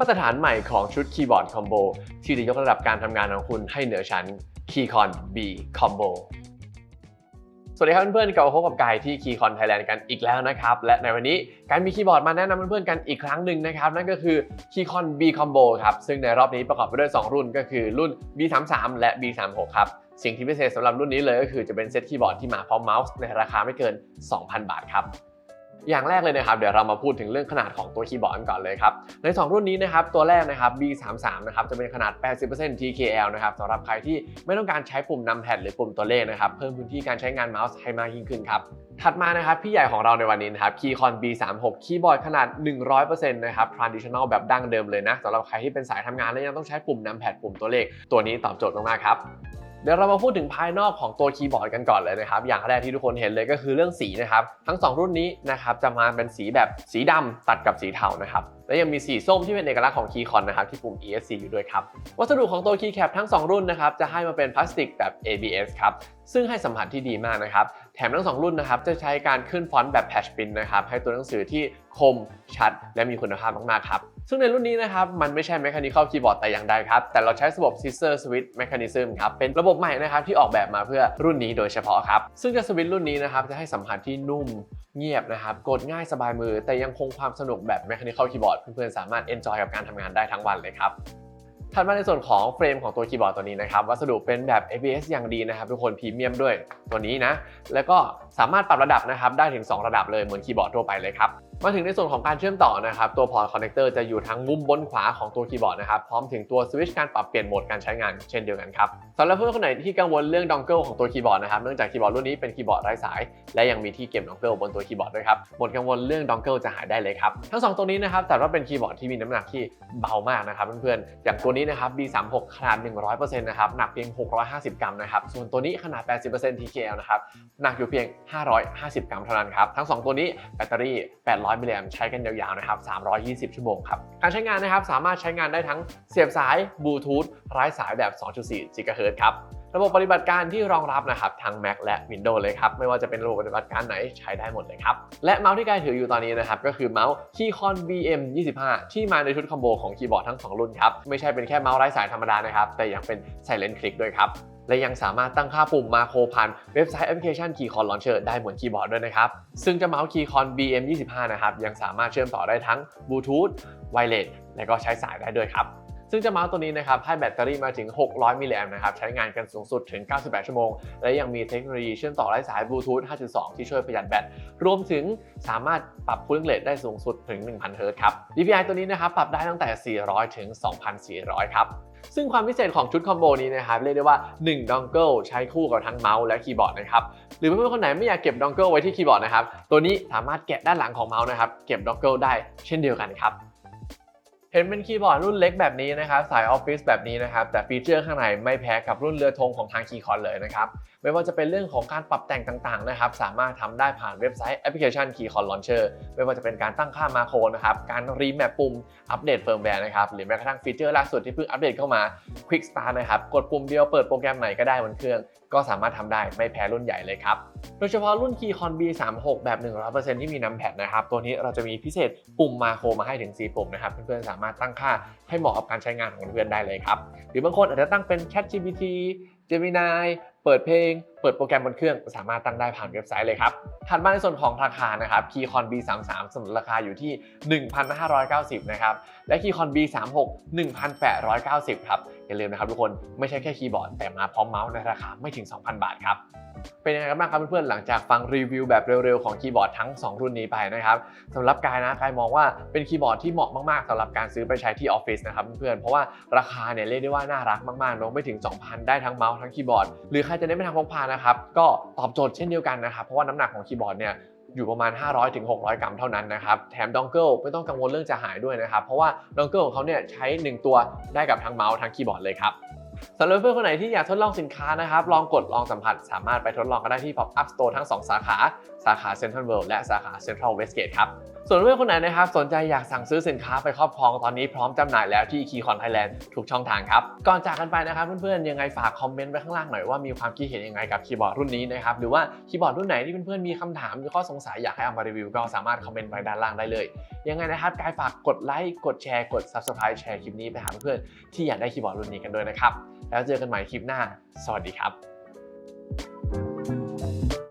มาตรฐานใหม่ของชุดคีย์บอร์ดคอมโบที่จะยกระดับการทำงานของคุณให้เหนือชั้น Keycon B Combo สวัสดีครับเพื่อนๆกลับมาพบกับกายที่ Keycon Thailand กันอีกแล้วนะครับ และในวันนี้การมีคีย์บอร์ดมาแนะนำเพื่อนๆกันอีกครั้งหนึ่งนะครับ นั่นก็คือ Keycon B Combo ครับ ซึ่งในรอบนี้ประกอบไปด้วย 2 รุ่นก็คือรุ่น B33 และ B36 ครับสิ่งที่พิเศษสำหรับรุ่นนี้เลยก็คือจะเป็นเซตคีย์บอร์ดที่มาพร้อมเมาส์ในราคาไม่เกิน 2,000 บาทครับ อย่างแรกเลยนะครับเดี๋ยวเรามาพูดถึงเรื่องขนาดของตัวคีย์บอร์ดกันก่อนเลยครับใน 2 รุ่นนี้นะครับตัวแรกนะครับ B33 นะครับจะเป็นขนาด 80% TKL นะครับสำหรับใครที่ไม่ต้องการใช้ปุ่มนำแพดหรือปุ่มตัวเลขนะครับเพิ่มพื้นที่การใช้งานเมาส์ให้มากยิ่งขึ้นครับถัดมานะครับพี่ใหญ่ของเราในวันนี้นะครับ Keycon B36 คีย์บอร์ดขนาด 100%นะครับ traditional แบบดั้งเดิมเลยนะสำหรับใครที่เป็นสายทำงานและยังต้องใช้ปุ่มนำแพดปุ่มตัวเลข ตัวนี้ตอบโจทย์มากๆครับ เดี๋ยวเรามาพูดถึงภายนอกของตัวคีย์บอร์ดกันก่อนเลยนะครับ อย่างแรกที่ทุกคนเห็นเลยก็คือเรื่องสีนะครับ ทั้ง 2 รุ่นนี้นะครับจะมาเป็นสีแบบสีดำตัดกับสีเทานะครับ และยังมีสีส้มที่เป็นเอกลักษณ์ของคีย์คอนนะครับที่ปุ่ม ESC อยู่ด้วยครับ วัสดุของตัวคีย์แคปทั้ง 2 รุ่นนะครับจะให้มาเป็นพลาสติกแบบ ABS ครับซึ่งให้สัมผัสที่ดีมากนะครับ แถมทั้ง 2 รุ่นนะครับจะใช้การขึ้นฟอนต์แบบแพชปินนะครับให้ตัวหนังสือที่คมชัด และมีคุณภาพมากๆครับ ซึ่งในรุ่นนี้นะครับ มันไม่ใช่ Mechanical Keyboard แต่อย่างใดครับ แต่เราใช้ระบบ Scissor Switch Mechanism ครับ เป็นระบบใหม่นะครับที่ออกแบบมาเพื่อรุ่นนี้โดยเฉพาะครับ ซึ่งจะสวิตช์รุ่นนี้นะครับจะให้สัมผัสที่นุ่มเงียบนะครับ กดง่ายสบายมือ แต่ยังคงความสนุกแบบ Mechanical Keyboard เพื่อนๆสามารถ enjoy กับการทำงานได้ทั้งวันเลยครับถัดมาในส่วนของเฟรมของตัวคีย์บอร์ดตัวนี้นะครับ วัสดุเป็นแบบ ABS อย่างดีนะครับ ทุกคนพรีเมียมด้วยตัวนี้นะ แล้วก็สามารถปรับระดับนะครับ ได้ถึง 2 ระดับเลยเหมือนคีย์บอร์ดทั่วไปเลยครับ มาถึงในส่วนของการเชื่อมต่อนะครับ ตัวพอร์ตคอนเนคเตอร์จะอยู่ทั้งมุมบนขวาของตัวคีย์บอร์ดนะครับ พร้อมถึงตัวสวิตช์การปรับเปลี่ยนโหมดการใช้งานเช่นเดียวกันครับสำหรับเพื่อนคนไหนที่กังวลเรื่องดองเกิลของตัวคีย์บอร์ดนะครับ เนื่องจากคีย์บอร์ดรุ่นนี้เป็นคีย์บอร์ดไร้สาย และยังมีที่เก็บดองเกิลบนตัวคีย์บอร์ดด้วยครับ หมดกังวลเรื่องดองเกิลจะหายได้เลยครับ ทั้งสองตัวนี้นะครับแต่ว่าเป็นคีย์บอร์ดที่มีน้ำหนักที่เบามากนะครับเพื่อนๆ อย่างตัวนี้นะครับ B36 ขนาด 100%นะครับหนักเพียง 650 กรัมนะครับ ส่วนตัวนี้ขนาด 80% TKL นะครับหนักอยู่เพียง 550 กรัมเท่านั้นครับทั้ง 2 ตัวนี้แบตเตอรี่800มิลลิแอมใช้กันยาวๆนะครับ320 ชั่วโมงครับการใช้งานนะครับสามารถใช้งานได้ทั้งเสียบสายบลูทูธไร้สายแบบ 2.4 GHz ครับระบบปฏิบัติการที่รองรับนะครับทั้ง Mac และ Windows เลยครับ ไม่ว่าจะเป็นระบบปฏิบัติการไหนใช้ได้หมดเลยครับ และเมาส์ที่กายถืออยู่ตอนนี้นะครับก็คือเมาส์ Keycon BM 25ที่มาในชุดคอมโบของคีย์บอร์ดทั้ง 2 รุ่นครับ ไม่ใช่เป็นแค่เมาส์ไร้สายธรรมดานะครับ แต่ยังเป็น Silent Click ด้วยครับ และยังสามารถตั้งค่าปุ่มมาโครผ่านเว็บไซต์แอปพลิเคชัน Keycon Launcher ได้เหมือนคีย์บอร์ดด้วยนะครับ ซึ่งเจะเมาส์ Keycon BM 25 นะครับยังสามารถเชื่อมต่อได้ทั้ง Bluetooth Wireless และก็ใช้สายได้ด้วยครับซึ่งเจะเมาส์ตัวนี้นะครับให้แบตเตอรี่มาถึง 600 มิลลิแอมป์นะครับ ใช้งานกันสูงสุดถึง 98 ชั่วโมง และยังมีเทคโนโลยีเชื่อมต่อไร้สายบลูทูธ 5.2 ที่ช่วยประหยัดแบต รวมถึงสามารถปรับคูลิ่งเรทได้สูงสุดถึง 1,000 เฮิร์ตซ์ครับ DPI ตัวนี้นะครับ ปรับได้ตั้งแต่ 400 ถึง 2,400 ครับ ซึ่งความพิเศษของชุดคอมโบนี้นะครับเรียกได้ว่า 1ดองเกิลใช้คู่กับทั้งเมาส์และคีย์บอร์ดนะครับหรือเพื่อนๆคนไหนไม่อยากเก็บดองเกิลไว้ที่คีย์บอร์ดนะครับตัวนี้สามารถแกะด้านหลังของเมาส์นะครับเก็บดองเกิลได้เช่นเดียวกันครับ เห็นเป็นคีย์บอร์ดรุ่นเล็กแบบนี้นะครับสายออฟฟิศแบบนี้นะครับแต่ฟีเจอร์ข้างในไม่แพ้กับรุ่นเรือธงของทางคีย์คอนเลยนะครับไม่ว่าจะเป็นเรื่องของการปรับแต่งต่างๆนะครับสามารถทำได้ผ่านเว็บไซต์แอปพลิเคชัน Keycon Launcher ไม่ว่าจะเป็นการตั้งค่ามาโครนะครับการรีแมปปุ่มอัปเดตเฟิร์มแวร์นะครับหรือแม้กระทั่งฟีเจอร์ล่าสุดที่เพิ่งอัปเดตเข้ามา Quick Start นะครับกดปุ่มเดียวเปิดโปรแกรมไหนก็ได้บนเครื่องก็สามารถทำได้ไม่แพ้รุ่นใหญ่เลยครับ โดยเฉพาะรุ่น Keycon B36 แบบ 100%ที่มีน้ำแพดนะครับ ตัวนี้เราจะมีพิเศษปุ่มมาโครมาให้ถึง 4 ปุ่มนะครับ เพื่อนๆสามารถตั้งค่าให้เหมาะกับการใช้งานของเพื่อนได้เลยครับ หรือบางคนอาจจะตั้งเป็น ChatGPT Gemini เปิดเพลงเปิดโปรแกรมบนเครื่องสามารถตั้งได้ผ่านเว็บไซต์เลยครับ ถัดมาในส่วนของราคานะครับ Keycon B33 สนุนราคาอยู่ที่ 1,590 นะครับ และ Keycon B36 1,890 ครับ อย่าลืมนะครับทุกคนไม่ใช่แค่คีย์บอร์ดแต่มาพร้อมเมาส์ในราคาไม่ถึง 2,000 บาทครับเป็นยังไงกันบ้างครับเพื่อนๆ หลังจากฟังรีวิวแบบเร็วๆ ของคีย์บอร์ดทั้ง 2 รุ่นนี้ไปนะครับสำหรับกายนะกายมองว่าเป็นคีย์บอร์ดที่เหมาะมากๆสำหรับการซื้อไปใช้ที่ออฟฟิศนะครับเพื่อนๆ เพราะว่าราคาเนี่ยเรียกได้ว่าน่ารักมากๆเนอะไม่ถึง 2,000 ได้ทั้งเมาส์ทั้งคีย์บอร์ด หรือใครจะเน้นไปทางพกพานะครับก็ตอบโจทย์เช่นเดียวกันนะครับ เพราะว่าน้ำหนักของคีย์บอร์ดเนี่ยอยู่ประมาณ500ถึงกรัมเท่านั้นนะครับ แถมดองเกิลไม่ต้องกังวลเรื่องจะหายด้วยนะครับ เพราะว่าดองเกิลของเขาเนี่ยใช้ 1 ตัวได้กับทั้งเมาส์ทั้งคีย์บอร์ดเลยครับสำหรับเพื่อนคนไหนที่อยากทดลองสินค้านะครับ ลองกดลองสัมผัส สามารถไปทดลองกันได้ที่ Pop Up Store ทั้ง 2 สาขา สาขา Central World และสาขา Central Westgate ครับ ส่วนเพื่อนคนไหนนะครับสนใจอยากสั่งซื้อสินค้าไปครอบครองตอนนี้พร้อมจำหน่ายแล้วที่ Keycon Thailand ทุกช่องทางครับ ก่อนจากกันไปนะครับเพื่อนๆยังไงฝากคอมเมนต์ไว้ข้างล่างหน่อยว่ามีความคิดเห็นยังไงกับคีย์บอร์ดรุ่นนี้นะครับหรือว่าคีย์บอร์ดรุ่นไหนที่เพื่อนๆมีคำถามหรือข้อสงสัยอยากให้เอามารีวิวก็สามารถคอมเมนต์ไว้ด้านล่างได้เลย ยังไงนะครับกายฝากกดไลค์กดแชร์กด Subscribe แชร์คลิปนี้ไปหาเพื่อนๆที่อยากได้คีย์บอร์ดรุ่นนี้กันด้วยนะครับแล้วเจอกันใหม่คลิปหน้า สวัสดีครับ